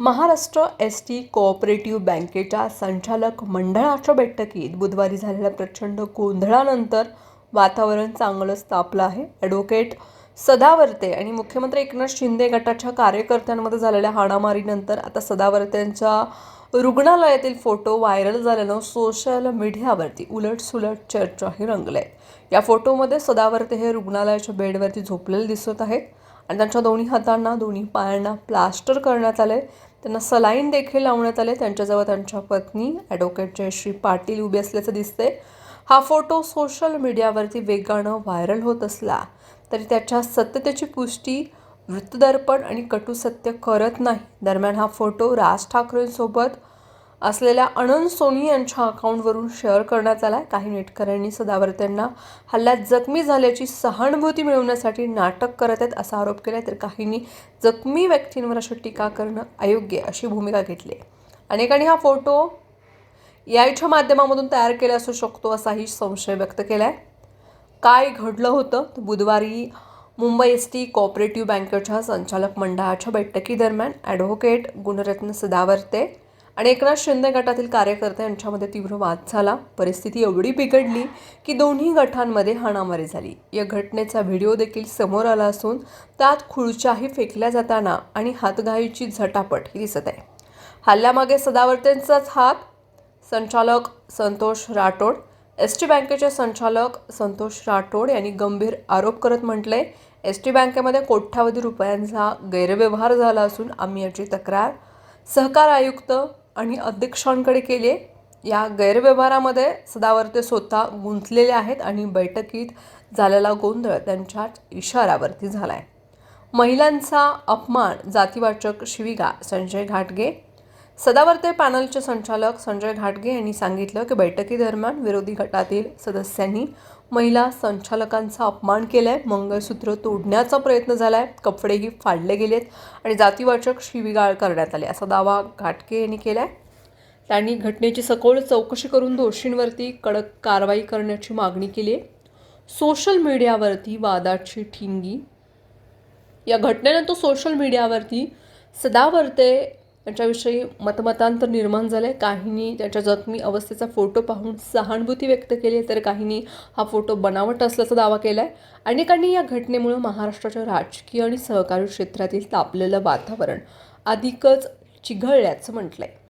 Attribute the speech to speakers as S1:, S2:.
S1: Maharashtra S T cooperative बँकेच्या संचालक मंडळाच्या बैठकीत बुधवारी झालेल्या प्रचंड गोंधळानंतर वातावरण चांगलंच तापलं आहे. ॲडव्होकेट सदावर्ते आणि मुख्यमंत्री एकनाथ शिंदे गटाच्या कार्यकर्त्यांमध्ये झालेल्या हाणामारीनंतर आता सदावर्तेंच्या रुग्णालयातील फोटो व्हायरल झाल्यानं सोशल मीडियावरती उलटसुलट चर्चाही रंगल्या आहेत या फोटोमध्ये सदावर्ते हे रुग्णालयाच्या बेडवरती झोपलेले दिसत आहेत आणि त्यांच्या दोन्ही हातांना दोन्ही पायांना प्लास्टर करण्यात आले त्यांना सलाईन देखील लावण्यात आले. त्यांच्याजवळ त्यांच्या पत्नी ॲडव्होकेट जयश्री पाटील उभी असल्याचं दिसते हा फोटो सोशल मीडियावरती वेगानं व्हायरल होत असला तरी त्याच्या सत्यतेची पुष्टी वृत्तदर्पण आणि कटुसत्य करत नाही. दरम्यान हा फोटो राज ठाकरेंसोबत असलेल्या अनंत सोनी यांच्या अकाउंटवरून शेअर करण्यात आला काही नेटकऱ्यांनी सदावर्त्यांना हल्ल्यात जखमी झाल्याची सहानुभूती मिळवण्यासाठी नाटक करत आहेत असा आरोप केला तर काहींनी जखमी व्यक्तींवर अशी टीका करणं अयोग्य अशी भूमिका घेतली आहे. अनेकांनी हा फोटो याच्या माध्यमामधून तयार केला असू शकतो असाही संशय व्यक्त केला आहे काय घडलं होतं? बुधवारी मुंबई एस टी कॉपरेटिव्ह बँकेच्या संचालक मंडळाच्या बैठकीदरम्यान ॲडव्होकेट गुणरत्न सदावर्ते आणि एकनाथ शिंदे गटातील कार्यकर्ते यांच्यामध्ये तीव्र वाद झाला. परिस्थिती एवढी बिघडली की दोन्ही गटांमध्ये हाणामारी झाली. या घटनेचा व्हिडिओ देखील समोर आला असून त्यात खुर्च्याही फेकल्या जाताना आणि हातघाईची झटापट ही दिसत आहे. हल्ल्यामागे सदावर्तेंचाच हात. संचालक संतोष राठोड. एस टी बँकेचे संचालक संतोष राठोड यांनी गंभीर आरोप करत म्हटले एस टी बँकेमध्ये कोट्यावधी रुपयांचा गैरव्यवहार झाला असून आम्ही याची तक्रार. सहकार आयुक्त आणि अध्यक्षांकडे केली. आहे या गैरव्यवहारामध्ये सदावर्ते स्वतः गुंतलेले आहेत आणि बैठकीत झालेला गोंधळ त्यांच्या इशाऱ्यावरती झाला आहे महिलांचा अपमान जातीवाचक शिविगा संजय घाटगे सदावर्ते पॅनलचे संचालक संजय घाटगे यांनी सांगितलं की बैठकीदरम्यान विरोधी गटातील सदस्यांनी महिला संचालकांचा अपमान केला आहे मंगळसूत्र तोडण्याचा प्रयत्न झाला आहे कपडेही फाडले गेलेत आणि जातीवाचक शिवीगाळ करण्यात आले असा दावा घाटगे यांनी केला आहे त्यांनी घटनेची सखोल चौकशी करून दोषींवरती कडक कारवाई करण्याची मागणी केली आहे. सोशल मीडियावरती वादाची ठिंगी या घटनेनंतर सोशल मीडियावरती सदावर्ते त्यांच्याविषयी मतमतांतर निर्माण झालं आहे काहींनी त्याच्या जखमी अवस्थेचा फोटो पाहून सहानुभूती व्यक्त केली तर काहींनी हा फोटो बनावट असल्याचा दावा केला आहे अनेकांनी या घटनेमुळं महाराष्ट्राच्या राजकीय आणि सहकारी क्षेत्रातील तापलेलं वातावरण अधिकच चिघळल्याचं म्हटलं आहे